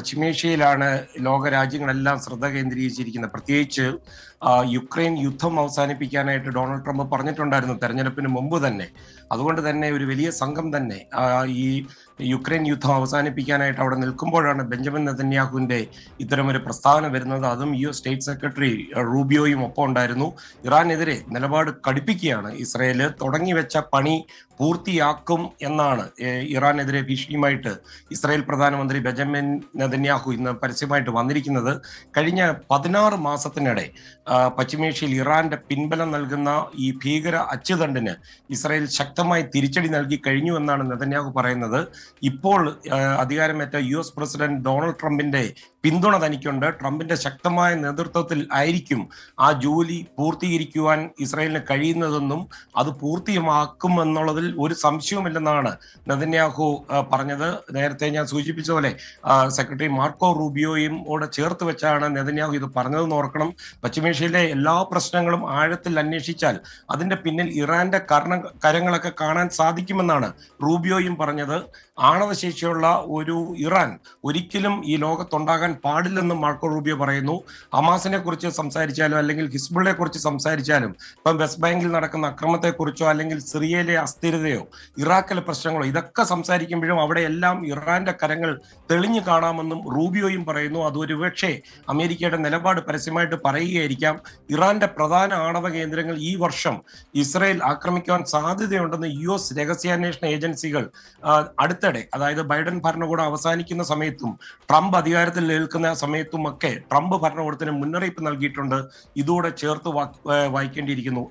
പശ്ചിമേഷ്യയിലാണ് ലോകരാജ്യങ്ങളെല്ലാം ശ്രദ്ധ കേന്ദ്രീകരിച്ചിരിക്കുന്നത്. പ്രത്യേകിച്ച് യുക്രൈൻ യുദ്ധം അവസാനിപ്പിക്കാനായിട്ട് ഡൊണാൾഡ് ട്രംപ് പറഞ്ഞിട്ടുണ്ടായിരുന്നു തെരഞ്ഞെടുപ്പിന് മുമ്പ് തന്നെ. അതുകൊണ്ട് തന്നെ ഒരു വലിയ സംഘം തന്നെ ഈ യുക്രൈൻ യുദ്ധം അവസാനിപ്പിക്കാനായിട്ട് അവിടെ നിൽക്കുമ്പോഴാണ് ബെഞ്ചമിൻ നെതന്യാഹുവിന്റെ ഇത്തരമൊരു പ്രസ്താവന വരുന്നത്. അതും യു എസ് സ്റ്റേറ്റ് സെക്രട്ടറി റൂബിയോയും ഒപ്പം ഉണ്ടായിരുന്നു. ഇറാനെതിരെ നിലപാട് കടുപ്പിക്കുകയാണ് ഇസ്രയേൽ. തുടങ്ങി വെച്ച പണി പൂർത്തിയാക്കും എന്നാണ് ഇറാനെതിരെ ഭീഷണിയുമായിട്ട് ഇസ്രായേൽ പ്രധാനമന്ത്രി ബെഞ്ചമിൻ നെതന്യാഹു ഇന്ന് പരസ്യമായിട്ട് വന്നിരിക്കുന്നത്. കഴിഞ്ഞ പതിനാറ് മാസത്തിനിടെ പശ്ചിമേഷ്യയിൽ ഇറാന്റെ പിൻബലം നൽകുന്ന ഈ ഭീകര അച്ചുതണ്ടിന് ഇസ്രായേൽ ശക്തമായി തിരിച്ചടി നൽകി കഴിഞ്ഞു എന്നാണ് നെതന്യാഹു പറയുന്നത്. ഇപ്പോൾ അധികാരമേറ്റ യു എസ് പ്രസിഡന്റ് ഡൊണാൾഡ് ട്രംപിന്റെ പിന്തുണ തനിക്കുണ്ട്. ട്രംപിന്റെ ശക്തമായ നേതൃത്വത്തിൽ ആയിരിക്കും ആ ജോലി പൂർത്തീകരിക്കുവാൻ ഇസ്രായേലിന് കഴിയുന്നതെന്നും അത് പൂർത്തിയുമാക്കുമെന്നുള്ളതിൽ ഒരു സംശയവുമില്ലെന്നാണ് നെതന്യാഹു പറഞ്ഞത്. നേരത്തെ ഞാൻ സൂചിപ്പിച്ച പോലെ സെക്രട്ടറി മാർക്കോ റൂബിയോയും കൂടെ ചേർത്ത് വെച്ചാണ് നെതന്യാഹു ഇത് പറഞ്ഞതെന്ന് ഓർക്കണം. പശ്ചിമേഷ്യയിലെ എല്ലാ പ്രശ്നങ്ങളും ആഴത്തിൽ അന്വേഷിച്ചാൽ അതിന്റെ പിന്നിൽ ഇറാന്റെ കർണ കരങ്ങളൊക്കെ കാണാൻ സാധിക്കുമെന്നാണ് റൂബിയോയും പറഞ്ഞത്. ആണവശേഷിയുള്ള ഒരു ഇറാൻ ഒരിക്കലും ഈ ലോകത്തുണ്ടാകാൻ പാടില്ലെന്നും മാർക്കോ റൂബിയോ പറയുന്നു. ഹമാസിനെ കുറിച്ച് സംസാരിച്ചാലും അല്ലെങ്കിൽ ഹിസ്ബുള്ളയെ കുറിച്ച് സംസാരിച്ചാലും ഇപ്പം വെസ്റ്റ് ബാങ്കിൽ നടക്കുന്ന അക്രമത്തെക്കുറിച്ചോ അല്ലെങ്കിൽ സിറിയയിലെ അസ്ഥിരതയോ ഇറാഖിലെ പ്രശ്നങ്ങളോ ഇതൊക്കെ സംസാരിക്കുമ്പോഴും അവിടെ എല്ലാം ഇറാന്റെ കരങ്ങൾ തെളിഞ്ഞു കാണാമെന്നും റൂബിയോയും പറയുന്നു. അതൊരുപക്ഷേ അമേരിക്കയുടെ നിലപാട് പരസ്യമായിട്ട് പറയുകയായിരിക്കാം. ഇറാന്റെ പ്രധാന ആണവ കേന്ദ്രങ്ങൾ ഈ വർഷം ഇസ്രയേൽ ആക്രമിക്കാൻ സാധ്യതയുണ്ടെന്ന് യു എസ് രഹസ്യാന്വേഷണ ഏജൻസികൾ അടുത്തിടെ അതായത് ബൈഡൻ ഭരണകൂടം അവസാനിക്കുന്ന സമയത്തും ട്രംപ് അധികാരത്തിൽ നിൽക്കുന്ന സമയത്തുമൊക്കെ ട്രംപ് ഭരണകൂടത്തിന് മുന്നറിയിപ്പ് നൽകിയിട്ടുണ്ട്. ഇതോടെ ചേർത്ത് വായിക്കേണ്ടിയിരിക്കുന്നു.